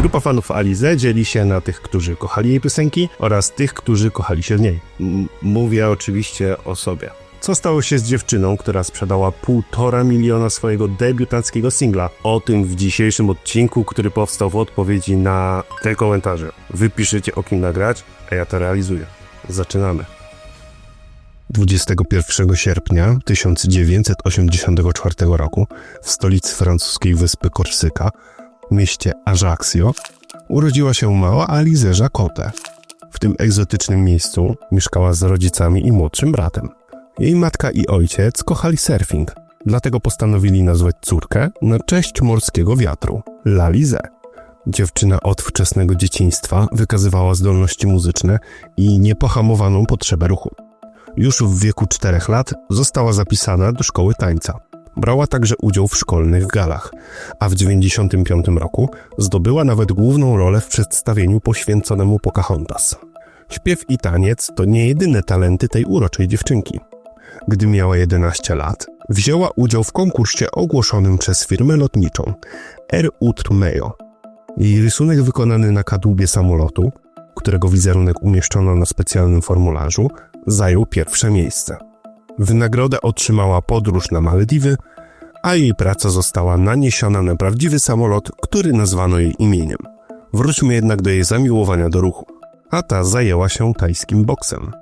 Grupa fanów Alize dzieli się na tych, którzy kochali jej piosenki oraz tych, którzy kochali się w niej. M- mówię oczywiście o sobie. Co stało się z dziewczyną, która sprzedała półtora miliona swojego debiutanckiego singla? O tym w dzisiejszym odcinku, który powstał w odpowiedzi na te komentarze. Wy piszecie o kim nagrać, a ja to realizuję. Zaczynamy. 21 sierpnia 1984 roku w stolicy francuskiej wyspy Korsyka, mieście Ajaccio, urodziła się mała Alize Jacote. W tym egzotycznym miejscu mieszkała z rodzicami i młodszym bratem. Jej matka i ojciec kochali surfing, dlatego postanowili nazwać córkę na cześć morskiego wiatru Lalize. Dziewczyna od wczesnego dzieciństwa wykazywała zdolności muzyczne i niepohamowaną potrzebę ruchu. Już w wieku 4 lat została zapisana do szkoły tańca. Brała także udział w szkolnych galach, a w 1995 roku zdobyła nawet główną rolę w przedstawieniu poświęconemu Pocahontas. Śpiew i taniec to nie jedyne talenty tej uroczej dziewczynki. Gdy miała 11 lat, wzięła udział w konkursie ogłoszonym przez firmę lotniczą Air Outre Meo. Jej rysunek wykonany na kadłubie samolotu, którego wizerunek umieszczono na specjalnym formularzu, zajął pierwsze miejsce. W nagrodę otrzymała podróż na Malediwy, a jej praca została naniesiona na prawdziwy samolot, który nazwano jej imieniem. Wróćmy jednak do jej zamiłowania do ruchu, a ta zajęła się tajskim boksem.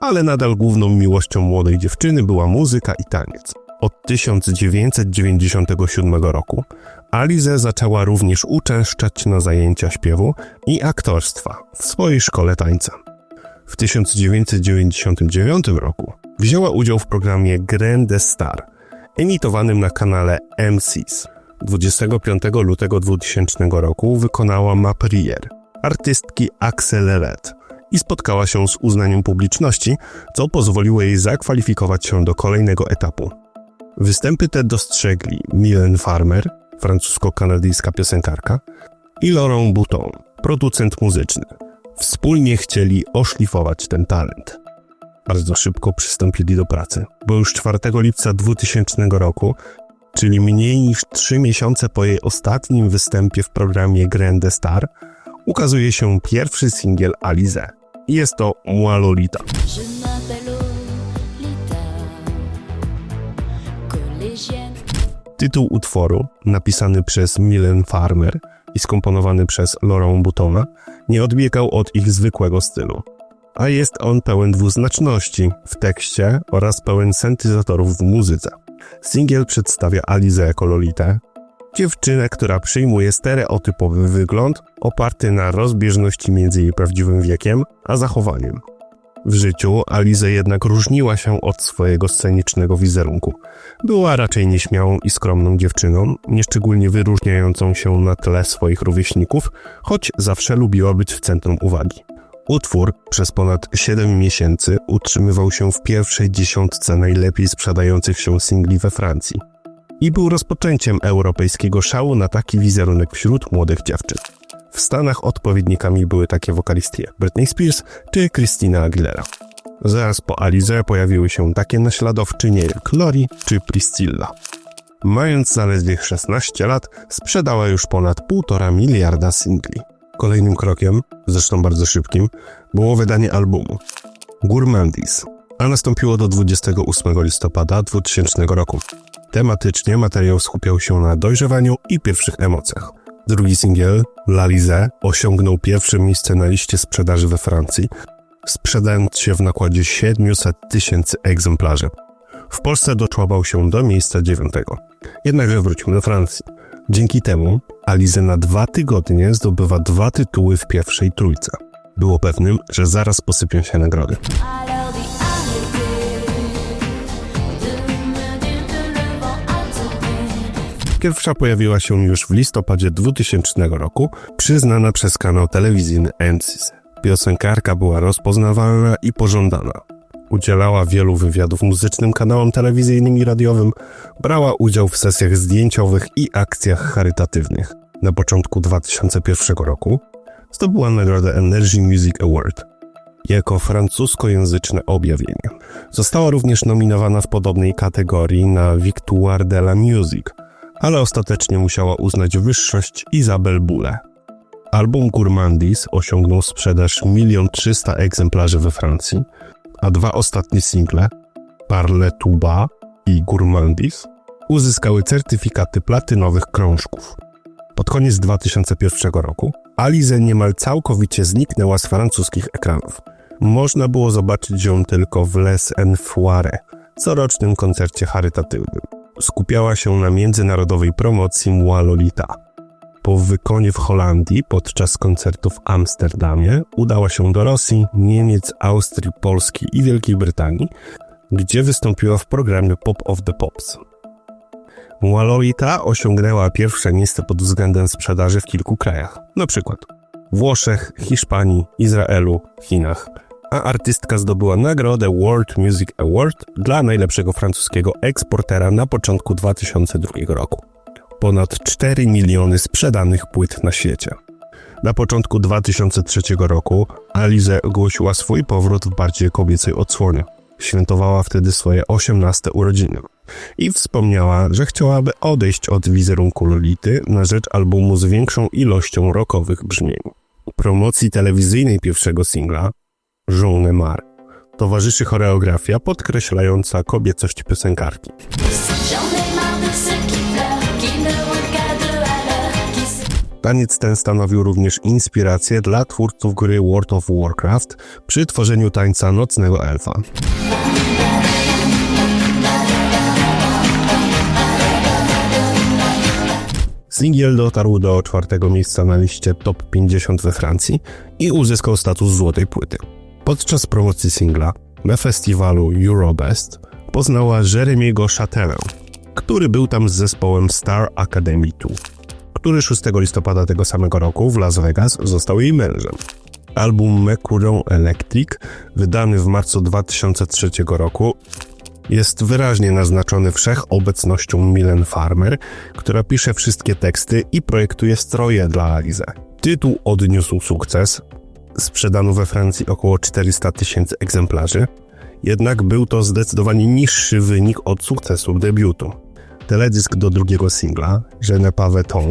Ale nadal główną miłością młodej dziewczyny była muzyka i taniec. Od 1997 roku Alize zaczęła również uczęszczać na zajęcia śpiewu i aktorstwa w swojej szkole tańca. W 1999 roku wzięła udział w programie Grande Star, emitowanym na kanale M6. 25 lutego 2000 roku wykonała Ma Prière artystki Accelerate i spotkała się z uznaniem publiczności, co pozwoliło jej zakwalifikować się do kolejnego etapu. Występy te dostrzegli Milen Farmer, francusko-kanadyjska piosenkarka, i Laurent Bouton, producent muzyczny. Wspólnie chcieli oszlifować ten talent. Bardzo szybko przystąpili do pracy, bo już 4 lipca 2000 roku, czyli mniej niż 3 miesiące po jej ostatnim występie w programie Grande Star, ukazuje się pierwszy singiel Alize. Jest to Moi Lolita. Tytuł utworu, napisany przez Milen Farmer i skomponowany przez Laurent Boutona, nie odbiegał od ich zwykłego stylu. A jest on pełen dwuznaczności w tekście oraz pełen syntezatorów w muzyce. Singiel przedstawia Alizę jako Lolitę, dziewczynę, która przyjmuje stereotypowy wygląd oparty na rozbieżności między jej prawdziwym wiekiem a zachowaniem. W życiu Alize jednak różniła się od swojego scenicznego wizerunku. Była raczej nieśmiałą i skromną dziewczyną, nieszczególnie wyróżniającą się na tle swoich rówieśników, choć zawsze lubiła być w centrum uwagi. Utwór przez ponad 7 miesięcy utrzymywał się w pierwszej dziesiątce najlepiej sprzedających się singli we Francji i był rozpoczęciem europejskiego szału na taki wizerunek wśród młodych dziewczyn. W Stanach odpowiednikami były takie wokalistki jak Britney Spears czy Christina Aguilera. Zaraz po Alize pojawiły się takie naśladowczynie jak Lori czy Priscilla. Mając zaledwie 16 lat, sprzedała już ponad 1,5 miliarda singli. Kolejnym krokiem, zresztą bardzo szybkim, było wydanie albumu Gourmandis, a nastąpiło do 28 listopada 2000 roku. Tematycznie materiał skupiał się na dojrzewaniu i pierwszych emocjach. Drugi singiel, Lalize, osiągnął pierwsze miejsce na liście sprzedaży we Francji, sprzedając się w nakładzie 700 tysięcy egzemplarzy. W Polsce doczłapał się do miejsca dziewiątego. Jednakże wróćmy do Francji. Dzięki temu Alize na dwa tygodnie zdobywa dwa tytuły w pierwszej trójce. Było pewnym, że zaraz posypią się nagrody. Pierwsza pojawiła się już w listopadzie 2000 roku, przyznana przez kanał telewizyjny M6. Piosenkarka była rozpoznawalna i pożądana. Udzielała wielu wywiadów muzycznym kanałom telewizyjnym i radiowym, brała udział w sesjach zdjęciowych i akcjach charytatywnych. Na początku 2001 roku zdobyła nagrodę Energy Music Award jako francuskojęzyczne objawienie. Została również nominowana w podobnej kategorii na Victoire de la Musique, ale ostatecznie musiała uznać wyższość Isabelle Boulez. Album Gourmandis osiągnął sprzedaż 1 300 egzemplarzy we Francji, a dwa ostatnie single, Parle Tuba i Gourmandis, uzyskały certyfikaty platynowych krążków. Pod koniec 2001 roku Alize niemal całkowicie zniknęła z francuskich ekranów. Można było zobaczyć ją tylko w Les Enfoirés, corocznym koncercie charytatywnym. Skupiała się na międzynarodowej promocji Mła Lolita. Po wykonie w Holandii podczas koncertu w Amsterdamie udała się do Rosji, Niemiec, Austrii, Polski i Wielkiej Brytanii, gdzie wystąpiła w programie Pop of the Pops. Mła Lolita osiągnęła pierwsze miejsce pod względem sprzedaży w kilku krajach, przykład Włoszech, Hiszpanii, Izraelu, Chinach, a artystka zdobyła nagrodę World Music Award dla najlepszego francuskiego eksportera na początku 2002 roku. Ponad 4 miliony sprzedanych płyt na świecie. Na początku 2003 roku Alize ogłosiła swój powrót w bardziej kobiecej odsłonie. Świętowała wtedy swoje 18 urodziny i wspomniała, że chciałaby odejść od wizerunku Lolity na rzecz albumu z większą ilością rockowych brzmień. Promocji telewizyjnej pierwszego singla Jean Neymar towarzyszy choreografia podkreślająca kobiecość piosenkarki. Taniec ten stanowił również inspirację dla twórców gry World of Warcraft przy tworzeniu tańca Nocnego Elfa. Singiel dotarł do czwartego miejsca na liście Top 50 we Francji i uzyskał status złotej płyty. Podczas promocji singla na festiwalu Eurobest poznała Jeremiego Chatelę, który był tam z zespołem Star Academy 2 który 6 listopada tego samego roku w Las Vegas został jej mężem. Album Mercury Electric, wydany w marcu 2003 roku, jest wyraźnie naznaczony wszechobecnością Milen Farmer, która pisze wszystkie teksty i projektuje stroje dla Alize. Tytuł odniósł sukces, sprzedano we Francji około 400 tysięcy egzemplarzy, jednak był to zdecydowanie niższy wynik od sukcesu debiutu. Teledysk do drugiego singla, Je ne pas ton,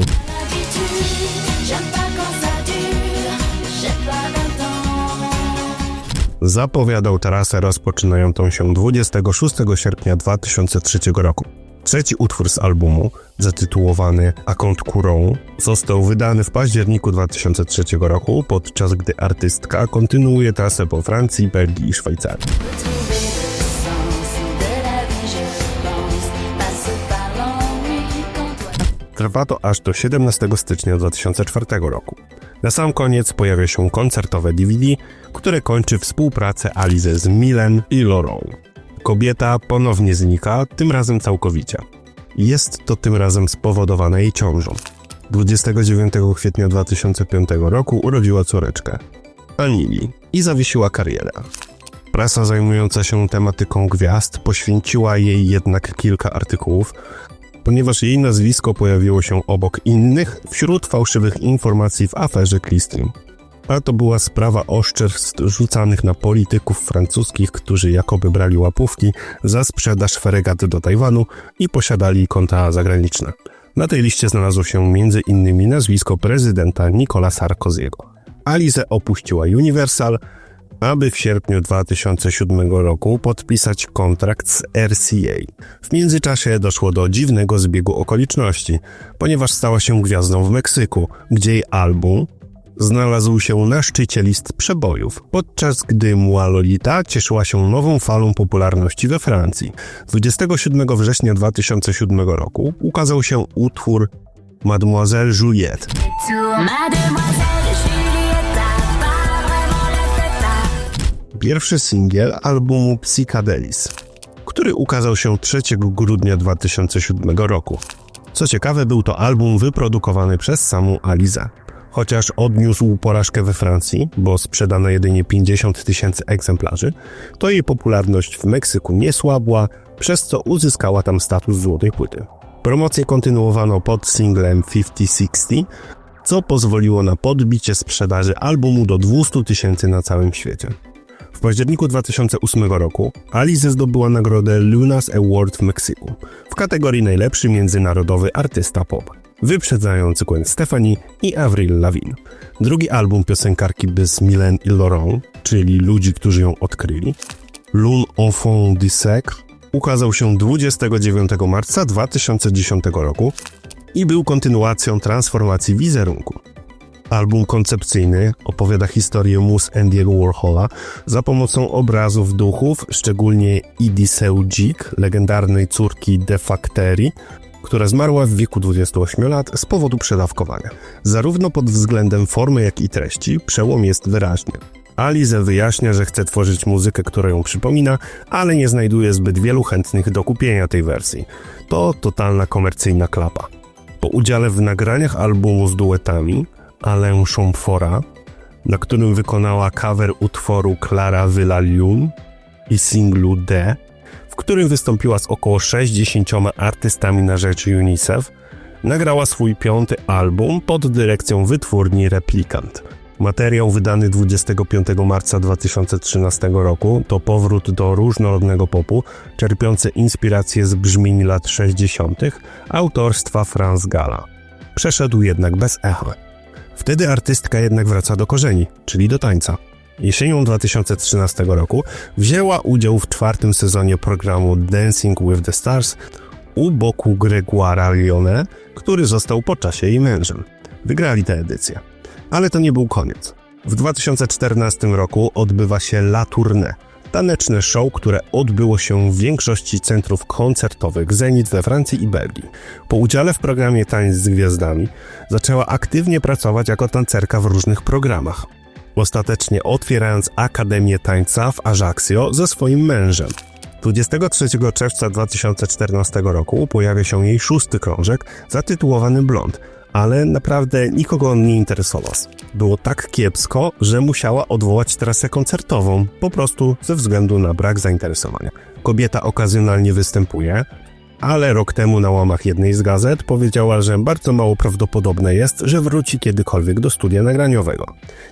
zapowiadał trasę rozpoczynającą się 26 sierpnia 2003 roku. Trzeci utwór z albumu, zatytułowany A Compte Couron, został wydany w październiku 2003 roku, podczas gdy artystka kontynuuje trasę po Francji, Belgii i Szwajcarii. Trwa to aż do 17 stycznia 2004 roku. Na sam koniec pojawia się koncertowe DVD, które kończy współpracę Alize z Milen i Laurent. Kobieta ponownie znika, tym razem całkowicie. Jest to tym razem spowodowane jej ciążą. 29 kwietnia 2005 roku urodziła córeczkę, Anili, i zawiesiła karierę. Prasa zajmująca się tematyką gwiazd poświęciła jej jednak kilka artykułów, ponieważ jej nazwisko pojawiło się obok innych wśród fałszywych informacji w aferze Clistream. A to była sprawa oszczerstw rzucanych na polityków francuskich, którzy jakoby brali łapówki za sprzedaż fregat do Tajwanu i posiadali konta zagraniczne. Na tej liście znalazło się m.in. nazwisko prezydenta Nicola Sarkoziego. Alize opuściła Universal, aby w sierpniu 2007 roku podpisać kontrakt z RCA. W międzyczasie doszło do dziwnego zbiegu okoliczności, ponieważ stała się gwiazdą w Meksyku, gdzie jej album znalazł się na szczycie list przebojów, podczas gdy Mła Lolita cieszyła się nową falą popularności we Francji. 27 września 2007 roku ukazał się utwór Mademoiselle Juliette, Mademoiselle Julietta, pierwszy singiel albumu Psychadelis, który ukazał się 3 grudnia 2007 roku. Co ciekawe, był to album wyprodukowany przez samą Alizę. Chociaż odniósł porażkę we Francji, bo sprzedano jedynie 50 tysięcy egzemplarzy, to jej popularność w Meksyku nie słabła, przez co uzyskała tam status złotej płyty. Promocję kontynuowano pod singlem 5060, co pozwoliło na podbicie sprzedaży albumu do 200 tysięcy na całym świecie. W październiku 2008 roku Alice zdobyła nagrodę Lunas Award w Meksyku w kategorii najlepszy międzynarodowy artysta pop, wyprzedzając Gwen Stefani i Avril Lavigne. Drugi album piosenkarki bez Milen i Laurent, czyli ludzi, którzy ją odkryli, L'un enfant du siècle, ukazał się 29 marca 2010 roku i był kontynuacją transformacji wizerunku. Album koncepcyjny opowiada historię mus Andy'ego Warhola za pomocą obrazów duchów, szczególnie Edie Seudzik, legendarnej córki Defacteri, która zmarła w wieku 28 lat z powodu przedawkowania. Zarówno pod względem formy, jak i treści przełom jest wyraźny. Alize wyjaśnia, że chce tworzyć muzykę, która ją przypomina, ale nie znajduje zbyt wielu chętnych do kupienia tej wersji. To totalna komercyjna klapa. Po udziale w nagraniach albumu z duetami Alain Chamfora, na którym wykonała cover utworu Clara Villa-Lune i singlu D, w którym wystąpiła z około 60 artystami na rzecz UNICEF, nagrała swój piąty album pod dyrekcją wytwórni Replikant. Materiał wydany 25 marca 2013 roku to powrót do różnorodnego popu, czerpiący inspiracje z brzmień lat 60. autorstwa Franz Gala. Przeszedł jednak bez echa. Wtedy artystka jednak wraca do korzeni, czyli do tańca. Jesienią 2013 roku wzięła udział w czwartym sezonie programu Dancing with the Stars u boku Gregoire'a Lione, który został po czasie jej mężem. Wygrali tę edycję. Ale to nie był koniec. W 2014 roku odbywa się La Tournée, taneczne show, które odbyło się w większości centrów koncertowych Zenit we Francji i Belgii. Po udziale w programie Tańc z Gwiazdami zaczęła aktywnie pracować jako tancerka w różnych programach. Ostatecznie otwierając Akademię Tańca w Ajaccio ze swoim mężem. 23 czerwca 2014 roku pojawia się jej szósty krążek zatytułowany Blond, ale naprawdę nikogo on nie interesował. Było tak kiepsko, że musiała odwołać trasę koncertową, po prostu ze względu na brak zainteresowania. Kobieta okazjonalnie występuje, ale rok temu na łamach jednej z gazet powiedziała, że bardzo mało prawdopodobne jest, że wróci kiedykolwiek do studia nagraniowego.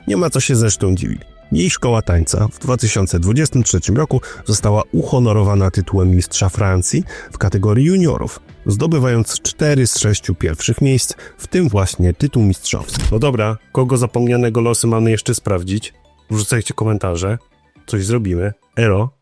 Nie ma co się zresztą dziwić. Jej szkoła tańca w 2023 roku została uhonorowana tytułem mistrza Francji w kategorii juniorów, zdobywając 4 z 6 pierwszych miejsc, w tym właśnie tytuł mistrzowski. No dobra, kogo zapomnianego losy mamy jeszcze sprawdzić? Wrzucajcie komentarze, coś zrobimy. Ero.